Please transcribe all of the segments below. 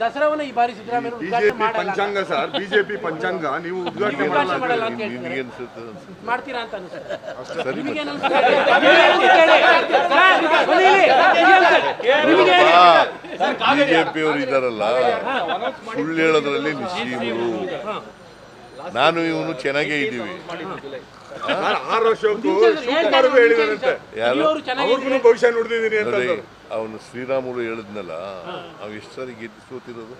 ದಸರಾವನ್ನ ಈ ಬಾರಿ ಸಿದ್ದರಾಮಯ್ಯ ಉದ್ಘಾಟನೆ ಬಿಜೆಪಿ ಪಂಚಾಂಗ ಸರ್ ಬಿಜೆಪಿ ಪಂಚಾಂಗ ನೀವು ಉದ್ಘಾಟನೆ ಮಾಡಲ್ಲ ಅಂತ ಹೇಳ್ತಾರೆ? ಮಾಡ್ತೀರಾ ಅಂತ ಅನಿಸುತ್ತೆ ಸರಿ ನಿಮಗೆ ಬಿಜೆಪಿಯವರು ಇದಾರಲ್ಲ ಸುಳ್ಳು ಹೇಳೋದ್ರಲ್ಲಿ ನಿಶ್ಚೀಮರು ನಾನು ಇವನು ಚೆನ್ನಾಗೇ ಇದ್ದೀವಿ. ಸರ್ ಆರು ವರ್ಷಕ್ಕೂ ಶಿವಕುಮಾರ್ಗೂ ಹೇಳಿದಾರಂತೆ. ಯಾರು? ಅವ್ರಿಗೂ ಭವಿಷ್ಯ ನುಡಿದಿದ್ದೀನಿ ಅಂತ ನೋಡಿ ಸರ್. ಅವನು ಶ್ರೀರಾಮುಲು ಹೇಳಿದ್ನಲ್ಲ ಅವ್ ಎಷ್ಟು ಸರಿ ಗೆದ್ದು ಸೋತಿರೋದು?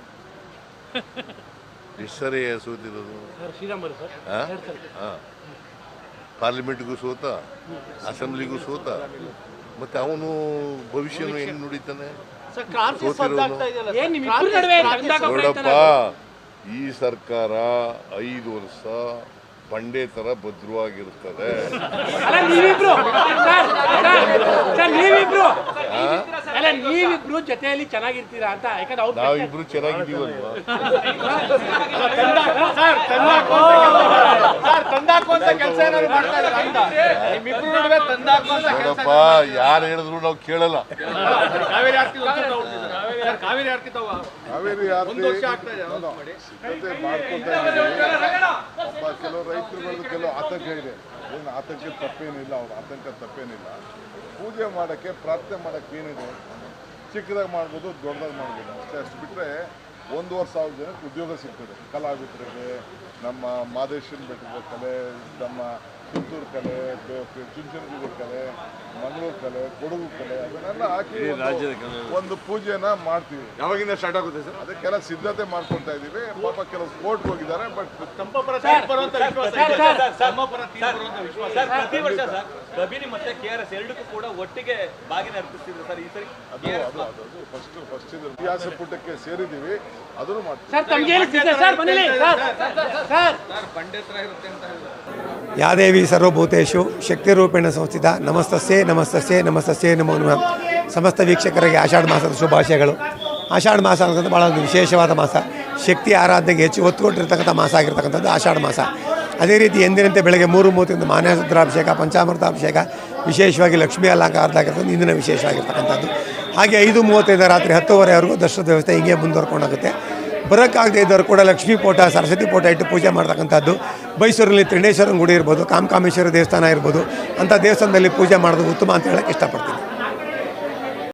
ಎಷ್ಟು ಸರಿ. ಸೋತಿರೋದು ಶ್ರೀರಾಮರು ಸರ್. ಆ? ಆ. ಪಾರ್ಲಿಮೆಂಟ್ಗೂ ಸೋತ ಅಸೆಂಬ್ಲಿಗೂ ಸೋತ ಮತ್ತೆ ಅವನು ಭವಿಷ್ಯನು ಹೆಂಗ್ ನುಡಿತಾನೆ? ಸೋತಿರೋನು? ಏನ್ ನಿಮ್ ಇಬ್ರ ನಡುವೆ ತಂದಾಗ ನೋಡಪ್ಪ ಈ ಸರ್ಕಾರ ಐದು ವರ್ಷ ಬಂಡೆ ತರ ಭದ್ರವಾಗಿರ್ತದೆ ಅಲ್ಲ ನೀವಿಬ್ರು ಜೊತೆಯಲ್ಲಿ ಚೆನ್ನಾಗಿರ್ತೀರಾ ಅಂತ ಯಾಕಂದ್ರೆ ಅವ್ರು ನಾವಿಬ್ರು ಚೆನ್ನಾಗಿದ್ದೀವಲ್ವಾ? ನೋಡಪ್ಪ ಯಾರು ಹೇಳಿದ್ರು ನಾವು ಕೇಳಲ್ಲ. ಕಾವೇರಿ ಆರತಿ ಸಿದ್ಧತೆ ಮಾಡ್ಕೊತಾ ರೈತರು ಬಂದು ಕೆಲವು ಕೆಲವು ಆತಂಕ ಇದೆ. ಏನು ಆತಂಕ ತಪ್ಪೇನಿಲ್ಲ ಅವ್ರ ಆತಂಕ ತಪ್ಪೇನಿಲ್ಲ. ಪೂಜೆ ಮಾಡೋಕ್ಕೆ ಪ್ರಾರ್ಥನೆ ಮಾಡೋಕ್ಕೆ ಏನಿದೆ? ಚಿಕ್ಕದಾಗಿ ಮಾಡ್ಬೋದು ದೊಡ್ಡದಾಗಿ ಮಾಡ್ಬೋದು. ಅಷ್ಟೇ ಅಷ್ಟು ಬಿಟ್ಟರೆ ಒಂದೂವರೆ ಸಾವಿರ ಜನಕ್ಕೆ ಉದ್ಯೋಗ ಸಿಗ್ತದೆ. ಕಲಾವಿದರಿಗೆ ನಮ್ಮ ಮಾದೇಶ್ವರನ ಬೆಟ್ಟದ ಕಲೆ ನಮ್ಮ ಪುತ್ತೂರು ಕಲೆ ಚುಂಚನಗಿರಿ ಕಲೆ ಮಂಗಳೂರು ಕಲೆ ಕೊಡಗು ಕಲೆ ಅದನ್ನೆಲ್ಲ ಹಾಕಿ ಒಂದು- ಒಂದು ಪೂಜೆನ ಮಾಡ್ತೀವಿ. ಯಾವಾಗಿಂದ ಸ್ಟಾರ್ಟ್ ಆಗುತ್ತೆ ಸರ್? ಅದಕ್ಕೆಲ್ಲ ಸಿದ್ಧತೆ ಮಾಡ್ಕೊಳ್ತಾ ಇದೀವಿ ಪಾಪ ಕೆಲವು ಕೋರ್ಟ್ ಹೋಗಿದ್ದಾರೆ ಬಟ್ ಸರ್, ಸರ್, ಸರ್ ಪ್ರತಿ ವರ್ಷ ಸರ್ ಕಬಿನಿ ಮತ್ತೆ ಕೆ ಆರ್ ಎಸ್ ಎರಡಕ್ಕೂ ಕೂಡ ಒಟ್ಟಿಗೆ ಬಾಗಿನ ಅರ್ಪಿಸ್ತಿದ್ರು ಸರ್. ಈ ಸರಿ ಅದು ಅದು ಅದು ಫಸ್ಟ್ ಫಸ್ಟ್ ಇದು ಇತಿಹಾಸ ಪುಟಕ್ಕೆ ಸೇರಿದ್ದೀವಿ. ಅದನ್ನು ಮಾಡ್ತೀವಿ. ಸರ್ ತಮ್ಗೆ ಇರುತ್ತೆ ಸರ್ ಬನ್ನಿ ಸರ್ ಸರ್ವಭೂತೇಶು ಶಕ್ತಿ ರೂಪೇಣ ಸಂಸ್ಥಿತ ನಮಸ್ತಸ್ಯೆ ನಮಸ್ತಸ್ಯೆ ನಮಸ್ತಸ್ಯೆ ನಮೋ ನಮಃ. ಸಮಸ್ತ ವೀಕ್ಷಕರಿಗೆ ಆಷಾಢ ಮಾಸದ ಶುಭಾಶಯಗಳು. ಆಷಾಢ ಮಾಸ ಅಂತ ಭಾಳ ಒಂದು ವಿಶೇಷವಾದ ಮಾಸ. ಶಕ್ತಿ ಆರಾಧನೆಗೆ ಹೆಚ್ಚು ಒತ್ತು ಕೊಟ್ಟಿರ್ತಕ್ಕಂಥ ಮಾಸ ಆಗಿರ್ತಕ್ಕಂಥದ್ದು ಆಷಾಢ ಮಾಸ. ಅದೇ ರೀತಿ ಎಂದಿನಂತೆ ಬೆಳಗ್ಗೆ ಮೂರು ಮೂವತ್ತಿಂದ ಪಂಚಾಮೃತ ಅಭಿಷೇಕ ವಿಶೇಷವಾಗಿ ಲಕ್ಷ್ಮೀ ಅಲಂಕಾರದಾಗಿರ್ತಕ್ಕಂಥ ಇಂದಿನ ವಿಶೇಷವಾಗಿರ್ತಕ್ಕಂಥದ್ದು. ಹಾಗೆ ಐದು ಮೂವತ್ತೈದು ರಾತ್ರಿ ಹತ್ತುವರೆವರೆಗೂ ದರ್ಶನದ ವ್ಯವಸ್ಥೆ ಹೀಗೆ ಮುಂದುವರ್ಕೊಂಡಾಗುತ್ತೆ. ಬರೋಕ್ಕಾಗದೇ ಇದ್ದವರು ಕೂಡ ಲಕ್ಷ್ಮೀ ಪೋಟ, ಸರಸ್ವತಿ ಪೋಟ ಇಟ್ಟು ಪೂಜೆ ಮಾಡ್ತಕ್ಕಂಥದ್ದು. ಮೈಸೂರಲ್ಲಿ ತ್ರಿಣೇಶ್ವರನ ಗುಡಿ ಇರ್ಬೋದು, ಕಾಮಕಾಮೇಶ್ವರ ದೇವಸ್ಥಾನ ಇರ್ಬೋದು, ಅಂಥ ದೇವಸ್ಥಾನದಲ್ಲಿ ಪೂಜೆ ಮಾಡೋದು ಉತ್ತಮ ಅಂತ ಹೇಳಕ್ಕೆ ಇಷ್ಟಪಡ್ತೀನಿ.